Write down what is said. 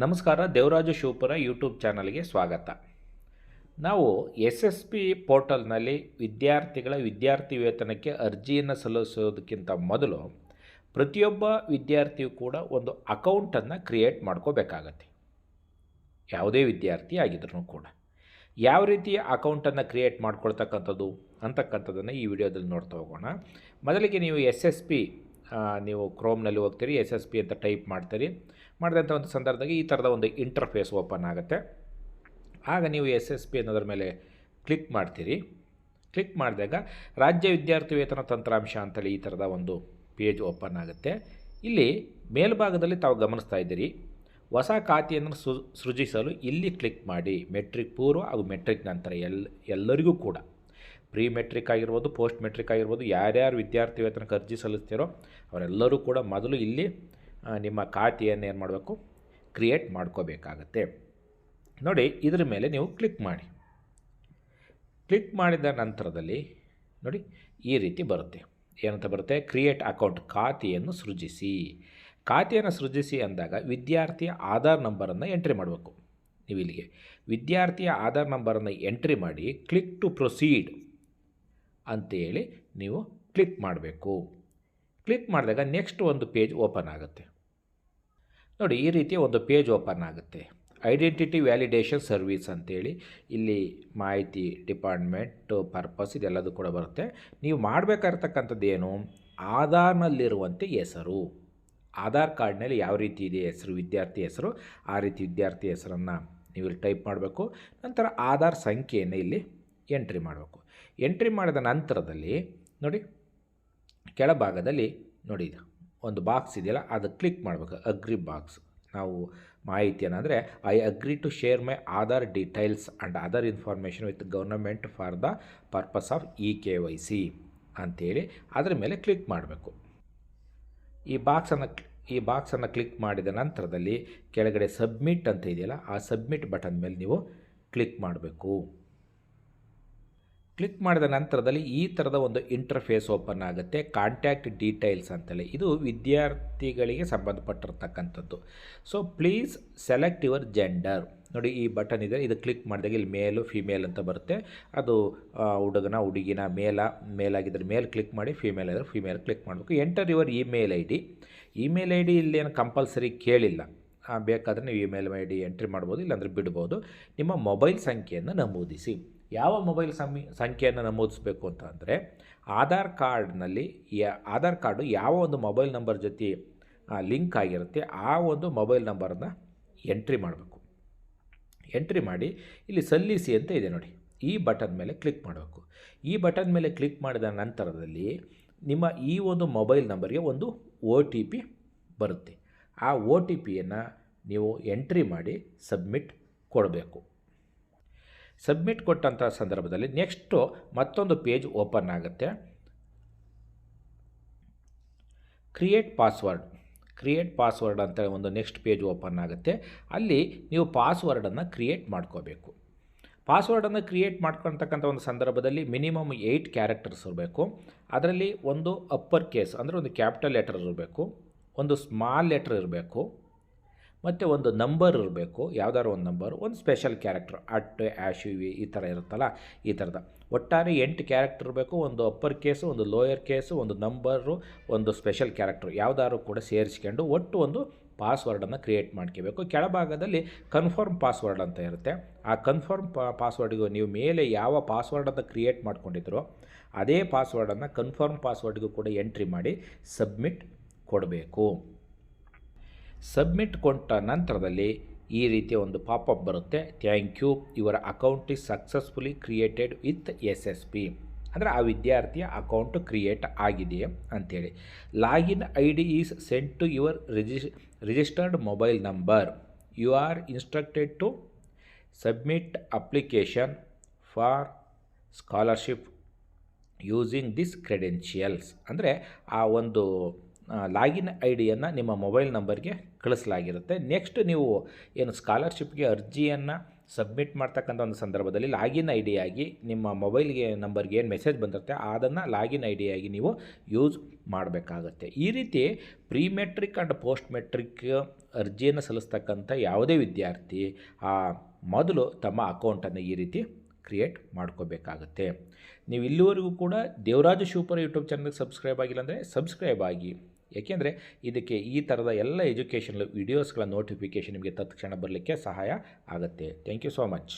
ನಮಸ್ಕಾರ, ದೇವರಾಜ ಶಿವಪುರ ಯೂಟ್ಯೂಬ್ ಚಾನಲ್ಗೆ ಸ್ವಾಗತ. ನಾವು ಎಸ್ ಎಸ್ ಪಿ ಪೋರ್ಟಲ್ನಲ್ಲಿ ವಿದ್ಯಾರ್ಥಿಗಳ ವಿದ್ಯಾರ್ಥಿ ವೇತನಕ್ಕೆ ಅರ್ಜಿಯನ್ನು ಸಲ್ಲಿಸೋದಕ್ಕಿಂತ ಮೊದಲು ಪ್ರತಿಯೊಬ್ಬ ವಿದ್ಯಾರ್ಥಿಯು ಕೂಡ ಒಂದು ಅಕೌಂಟನ್ನು ಕ್ರಿಯೇಟ್ ಮಾಡ್ಕೋಬೇಕಾಗತ್ತೆ. ಯಾವುದೇ ವಿದ್ಯಾರ್ಥಿ ಆಗಿದ್ರೂ ಕೂಡ. ಯಾವ ರೀತಿಯ ಅಕೌಂಟನ್ನು ಕ್ರಿಯೇಟ್ ಮಾಡ್ಕೊಳ್ತಕ್ಕಂಥದ್ದು ಅಂತಕ್ಕಂಥದ್ದನ್ನು ಈ ವಿಡಿಯೋದಲ್ಲಿ ನೋಡ್ತಾ ಹೋಗೋಣ. ಮೊದಲಿಗೆ ನೀವು ಎಸ್ ಎಸ್ ಪಿ ನೀವು ಕ್ರೋಮ್ನಲ್ಲಿ ಹೋಗ್ತೀರಿ ಎಸ್ ಎಸ್ ಪಿ ಅಂತ ಟೈಪ್ ಮಾಡ್ತೀರಿ. ಮಾಡಿದಂಥ ಒಂದು ಸಂದರ್ಭದಲ್ಲಿ ಈ ಥರದ ಒಂದು ಇಂಟರ್ಫೇಸ್ ಓಪನ್ ಆಗುತ್ತೆ. ಆಗ ನೀವು ಎಸ್ ಎಸ್ ಪಿ ಅನ್ನೋದ್ರ ಮೇಲೆ ಕ್ಲಿಕ್ ಮಾಡ್ತೀರಿ. ಕ್ಲಿಕ್ ಮಾಡಿದಾಗ ರಾಜ್ಯ ವಿದ್ಯಾರ್ಥಿ ವೇತನ ತಂತ್ರಾಂಶ ಅಂತೇಳಿ ಈ ಥರದ ಒಂದು ಪೇಜ್ ಓಪನ್ ಆಗುತ್ತೆ. ಇಲ್ಲಿ ಮೇಲ್ಭಾಗದಲ್ಲಿ ತಾವು ಗಮನಿಸ್ತಾ ಇದ್ದೀರಿ. ಹೊಸ ಖಾತೆಯನ್ನು ಸೃಜಿಸಲು ಇಲ್ಲಿ ಕ್ಲಿಕ್ ಮಾಡಿ. ಮೆಟ್ರಿಕ್ ಪೂರ್ವ ಹಾಗೂ ಮೆಟ್ರಿಕ್ ನಂತರ ಎಲ್, ಎಲ್ಲರಿಗೂ ಕೂಡ. ಪ್ರೀ ಮೆಟ್ರಿಕ್ ಆಗಿರ್ಬೋದು ಪೋಸ್ಟ್ ಮೆಟ್ರಿಕ್ ಆಗಿರ್ಬೋದು, ಯಾರ್ಯಾರು ವಿದ್ಯಾರ್ಥಿ ವೇತನಕ್ಕೆ ಅರ್ಜಿ ಸಲ್ಲಿಸ್ತೀರೋ ಅವರೆಲ್ಲರೂ ಕೂಡ ಮೊದಲು ಇಲ್ಲಿ ನಿಮ್ಮ ಖಾತೆಯನ್ನು ಏನು ಮಾಡಬೇಕು? ಕ್ರಿಯೇಟ್ ಮಾಡ್ಕೋಬೇಕಾಗತ್ತೆ. ನೋಡಿ, ಇದ್ರ ಮೇಲೆ ನೀವು ಕ್ಲಿಕ್ ಮಾಡಿ. ಕ್ಲಿಕ್ ಮಾಡಿದ ನಂತರದಲ್ಲಿ, ನೋಡಿ, ಈ ರೀತಿ ಬರುತ್ತೆ. ಏನಂತ ಬರುತ್ತೆ? ಕ್ರಿಯೇಟ್ ಅಕೌಂಟ್ ಖಾತೆಯನ್ನು ಸೃಜಿಸಿ. ಖಾತೆಯನ್ನು ಸೃಜಿಸಿ ಅಂದಾಗ ವಿದ್ಯಾರ್ಥಿಯ ಆಧಾರ್ ನಂಬರನ್ನು ಎಂಟ್ರಿ ಮಾಡಬೇಕು. ನೀವು ಇಲ್ಲಿಗೆ ವಿದ್ಯಾರ್ಥಿಯ ಆಧಾರ್ ನಂಬರನ್ನು ಎಂಟ್ರಿ ಮಾಡಿ ಕ್ಲಿಕ್ ಟು ಪ್ರೊಸೀಡ್ ಅಂತೇಳಿ ನೀವು ಕ್ಲಿಕ್ ಮಾಡಬೇಕು. ಕ್ಲಿಕ್ ಮಾಡಿದಾಗ ನೆಕ್ಸ್ಟ್ ಒಂದು ಪೇಜ್ ಓಪನ್ ಆಗುತ್ತೆ. ನೋಡಿ, ಈ ರೀತಿ ಒಂದು ಪೇಜ್ ಓಪನ್ ಆಗುತ್ತೆ. ಐಡೆಂಟಿಟಿ ವ್ಯಾಲಿಡೇಷನ್ ಸರ್ವಿಸ್ ಅಂತೇಳಿ ಇಲ್ಲಿ ಮಾಹಿತಿ ಡಿಪಾರ್ಟ್ಮೆಂಟ್ ಪರ್ಪಸ್ ಇದೆಲ್ಲದೂ ಕೂಡ ಬರುತ್ತೆ. ನೀವು ಮಾಡಬೇಕಾಗಿರ್ತಕ್ಕಂಥದ್ದು ಏನು? ಆಧಾರ್ನಲ್ಲಿರುವಂತೆ ಹೆಸರು. ಆಧಾರ್ ಕಾರ್ಡ್ನಲ್ಲಿ ಯಾವ ರೀತಿ ಇದೆ ಹೆಸರು, ವಿದ್ಯಾರ್ಥಿ ಹೆಸರು, ಆ ರೀತಿ ವಿದ್ಯಾರ್ಥಿ ಹೆಸರನ್ನು ನೀವು ಇಲ್ಲಿ ಟೈಪ್ ಮಾಡಬೇಕು. ನಂತರ ಆಧಾರ್ ಸಂಖ್ಯೆಯನ್ನು ಇಲ್ಲಿ ಎಂಟ್ರಿ ಮಾಡಬೇಕು. ಎಂಟ್ರಿ ಮಾಡಿದ ನಂತರದಲ್ಲಿ ನೋಡಿ, ಕೆಳಭಾಗದಲ್ಲಿ ನೋಡಿ ಒಂದು ಬಾಕ್ಸ್ ಇದೆಯಲ್ಲ, ಅದು ಕ್ಲಿಕ್ ಮಾಡಬೇಕು. ಅಗ್ರಿ ಬಾಕ್ಸ್ ನಾವು ಮಾಹಿತಿ ಏನಂದರೆ I agree to share my Aadhaar details and other information with government for the purpose of E K Y C ಅಂಥೇಳಿ ಅದರ ಮೇಲೆ ಕ್ಲಿಕ್ ಮಾಡಬೇಕು. ಈ ಬಾಕ್ಸನ್ನು ಈ ಬಾಕ್ಸನ್ನು ಕ್ಲಿಕ್ ಮಾಡಿದ ನಂತರದಲ್ಲಿ ಕೆಳಗಡೆ ಸಬ್ಮಿಟ್ ಅಂತ ಇದೆಯಲ್ಲ, ಆ ಸಬ್ಮಿಟ್ ಬಟನ್ ಮೇಲೆ ನೀವು ಕ್ಲಿಕ್ ಮಾಡಬೇಕು. ಕ್ಲಿಕ್ ಮಾಡಿದ ನಂತರದಲ್ಲಿ ಈ ಥರದ ಒಂದು ಇಂಟರ್ಫೇಸ್ ಓಪನ್ ಆಗುತ್ತೆ. ಕಾಂಟ್ಯಾಕ್ಟ್ ಡೀಟೈಲ್ಸ್ ಅಂತೇಳಿ. ಇದು ವಿದ್ಯಾರ್ಥಿಗಳಿಗೆ ಸಂಬಂಧಪಟ್ಟಿರ್ತಕ್ಕಂಥದ್ದು. So, please select your gender. ನೋಡಿ, ಈ ಬಟನ್ ಇದೆ. ಇದು ಕ್ಲಿಕ್ ಮಾಡಿದಾಗ ಇಲ್ಲಿ ಮೇಲು, ಫಿಮೇಲ್ ಅಂತ ಬರುತ್ತೆ. ಅದು ಹುಡುಗನ, ಹುಡುಗಿನ ಮೇಲ, ಮೇಲಾಗಿದ್ದರೆ ಮೇಲ್ ಕ್ಲಿಕ್ ಮಾಡಿ, ಫಿಮೇಲ್ ಆದರೆ ಫಿಮೇಲ್ ಕ್ಲಿಕ್ ಮಾಡಬೇಕು. Enter your email I D email I D ಇಲ್ಲೇನು ಕಂಪಲ್ಸರಿ ಕೇಳಿಲ್ಲ. ಬೇಕಾದರೆ ನೀವು ಇಮೇಲ್ ಐ ಡಿ ಎಂಟ್ರಿ ಮಾಡ್ಬೋದು, ಇಲ್ಲಾಂದರೆ ಬಿಡ್ಬೋದು. ನಿಮ್ಮ ಮೊಬೈಲ್ ಸಂಖ್ಯೆಯನ್ನು ನಮೂದಿಸಿ. ಯಾವ ಮೊಬೈಲ್ ಸಮಿ ಸಂಖ್ಯೆಯನ್ನು ನಮೂದಿಸಬೇಕು ಅಂತ ಅಂದರೆ ಆಧಾರ್ ಕಾರ್ಡ್ನಲ್ಲಿ ಯಾ, ಆಧಾರ್ ಕಾರ್ಡು ಯಾವ ಒಂದು ಮೊಬೈಲ್ ನಂಬರ್ ಜೊತೆ ಲಿಂಕ್ ಆಗಿರುತ್ತೆ ಆ ಒಂದು ಮೊಬೈಲ್ ನಂಬರನ್ನು ಎಂಟ್ರಿ ಮಾಡಬೇಕು. ಎಂಟ್ರಿ ಮಾಡಿ ಇಲ್ಲಿ ಸಲ್ಲಿಸಿ ಅಂತ ಇದೆ ನೋಡಿ. ಈ ಬಟನ್ ಮೇಲೆ ಕ್ಲಿಕ್ ಮಾಡಬೇಕು. ಈ ಬಟನ್ ಮೇಲೆ ಕ್ಲಿಕ್ ಮಾಡಿದ ನಂತರದಲ್ಲಿ ನಿಮ್ಮ ಈ ಒಂದು ಮೊಬೈಲ್ ನಂಬರ್ಗೆ ಒಂದು ಒ ಟಿ ಪಿ ಬರುತ್ತೆ. ಆ ಒ ಟಿ ಪಿಯನ್ನು ನೀವು ಎಂಟ್ರಿ ಮಾಡಿ ಸಬ್ಮಿಟ್ ಕೊಡಬೇಕು. ಸಬ್ಮಿಟ್ ಕೊಟ್ಟಂಥ ಸಂದರ್ಭದಲ್ಲಿ ನೆಕ್ಸ್ಟು ಮತ್ತೊಂದು ಪೇಜ್ ಓಪನ್ ಆಗುತ್ತೆ. ಕ್ರಿಯೇಟ್ ಪಾಸ್ವರ್ಡ್ ಕ್ರಿಯೇಟ್ ಪಾಸ್ವರ್ಡ್ ಅಂತ ಒಂದು ನೆಕ್ಸ್ಟ್ ಪೇಜ್ ಓಪನ್ ಆಗುತ್ತೆ. ಅಲ್ಲಿ ನೀವು ಪಾಸ್ವರ್ಡನ್ನು ಕ್ರಿಯೇಟ್ ಮಾಡ್ಕೋಬೇಕು. ಪಾಸ್ವರ್ಡನ್ನು ಕ್ರಿಯೇಟ್ ಮಾಡ್ಕೊಳ್ತಕ್ಕಂಥ ಒಂದು ಸಂದರ್ಭದಲ್ಲಿ ಮಿನಿಮಮ್ ಏಯ್ಟ್ ಕ್ಯಾರೆಕ್ಟರ್ಸ್ ಇರಬೇಕು. ಅದರಲ್ಲಿ ಒಂದು ಅಪ್ಪರ್ ಕೇಸ್ ಅಂದರೆ ಒಂದು ಕ್ಯಾಪಿಟಲ್ ಲೆಟರ್ ಇರಬೇಕು. ಒಂದು ಸ್ಮಾಲ್ ಲೆಟರ್ ಇರಬೇಕು. ಮತ್ತು ಒಂದು ನಂಬರ್ ಇರಬೇಕು, ಯಾವ್ದಾದ್ರು ಒಂದು ನಂಬರ್ ಒಂದು ಸ್ಪೆಷಲ್ ಕ್ಯಾರೆಕ್ಟರ್ ಅಟ್ ಆ್ಯಶ್ ವಿ ಈ ಥರ ಇರುತ್ತಲ್ಲ, ಈ ಥರದ ಒಟ್ಟಾರೆ ಎಂಟು ಕ್ಯಾರೆಕ್ಟರ್ ಇರಬೇಕು, ಒಂದು ಅಪ್ಪರ್ ಕೇಸು ಒಂದು ಲೋಯರ್ ಕೇಸು ಒಂದು ನಂಬರು ಒಂದು ಸ್ಪೆಷಲ್ ಕ್ಯಾರೆಕ್ಟರ್ ಯಾವ್ದಾದ್ರು ಕೂಡ ಸೇರಿಸ್ಕೊಂಡು ಒಟ್ಟು ಒಂದು ಪಾಸ್ವರ್ಡನ್ನು ಕ್ರಿಯೇಟ್ ಮಾಡ್ಕೋಬೇಕು. ಕೆಳಭಾಗದಲ್ಲಿ ಕನ್ಫರ್ಮ್ ಪಾಸ್ವರ್ಡ್ ಅಂತ ಇರುತ್ತೆ. ಆ ಕನ್ಫರ್ಮ್ ಪಾಸ್ವರ್ಡಿಗೂ ನೀವು ಮೇಲೆ ಯಾವ ಪಾಸ್ವರ್ಡನ್ನು ಕ್ರಿಯೇಟ್ ಮಾಡ್ಕೊಂಡಿದ್ರೋ, ಅದೇ ಪಾಸ್ವರ್ಡನ್ನು ಕನ್ಫರ್ಮ್ ಪಾಸ್ವರ್ಡಿಗೂ ಕೂಡ ಎಂಟ್ರಿ ಮಾಡಿ ಸಬ್ಮಿಟ್ ಕೊಡಬೇಕು. ಸಬ್ಮಿಟ್ ಕೊಟ್ಟ ನಂತರದಲ್ಲಿ ಈ ರೀತಿಯ ಒಂದು ಪಾಪಪ್ ಬರುತ್ತೆ. Thank you. Your account is successfully created with S S P ಅಂದರೆ ಆ ವಿದ್ಯಾರ್ಥಿಯ ಅಕೌಂಟ್ ಕ್ರಿಯೇಟ್ ಆಗಿದೆ ಅಂಥೇಳಿ. Login I D is sent to your ರಿಜಿಸ್ registered mobile number you are instructed to submit application for scholarship using this credentials ಅಂದರೆ ಆ ಒಂದು login I ಡಿಯನ್ನು ನಿಮ್ಮ mobile ನಂಬರ್ಗೆ ಕಳಿಸಲಾಗಿರುತ್ತೆ. ನೆಕ್ಸ್ಟ್ ನೀವು ಏನು ಸ್ಕಾಲರ್ಶಿಪ್ಗೆ ಅರ್ಜಿಯನ್ನು ಸಬ್ಮಿಟ್ ಮಾಡ್ತಕ್ಕಂಥ ಒಂದು ಸಂದರ್ಭದಲ್ಲಿ ಲಾಗಿನ್ ಐ ನಿಮ್ಮ ಮೊಬೈಲ್ಗೆ ನಂಬರ್ಗೆ ಏನು ಮೆಸೇಜ್ ಬಂದಿರುತ್ತೆ, ಅದನ್ನು ಲಾಗಿನ್ ಐ ಡಿಯಾಗಿ ನೀವು ಯೂಸ್ ಮಾಡಬೇಕಾಗತ್ತೆ. ಈ ರೀತಿ pre matric and post matric ಅರ್ಜಿಯನ್ನು ಸಲ್ಲಿಸ್ತಕ್ಕಂಥ ಯಾವುದೇ ವಿದ್ಯಾರ್ಥಿ ಆ ಮೊದಲು ತಮ್ಮ ಅಕೌಂಟನ್ನು ಈ ರೀತಿ ಕ್ರಿಯೇಟ್ ಮಾಡ್ಕೋಬೇಕಾಗತ್ತೆ. ನೀವು ಇಲ್ಲಿವರೆಗೂ ಕೂಡ ದೇವರಾಜ ಶಿವಪುರ ಯೂಟ್ಯೂಬ್ ಚಾನಲ್ಗೆ ಸಬ್ಸ್ಕ್ರೈಬ್ ಆಗಿಲ್ಲ ಅಂದರೆ ಸಬ್ಸ್ಕ್ರೈಬ್ ಆಗಿ. ಏಕೆಂದರೆ ಇದಕ್ಕೆ ಈ ಥರದ ಎಲ್ಲ ಎಜುಕೇಷನಲ್ ವೀಡಿಯೋಸ್ಗಳ ನೋಟಿಫಿಕೇಷನ್ ನಿಮಗೆ ತತ್ಕ್ಷಣ ಬರಲಿಕ್ಕೆ ಸಹಾಯ ಆಗುತ್ತೆ. Thank you so much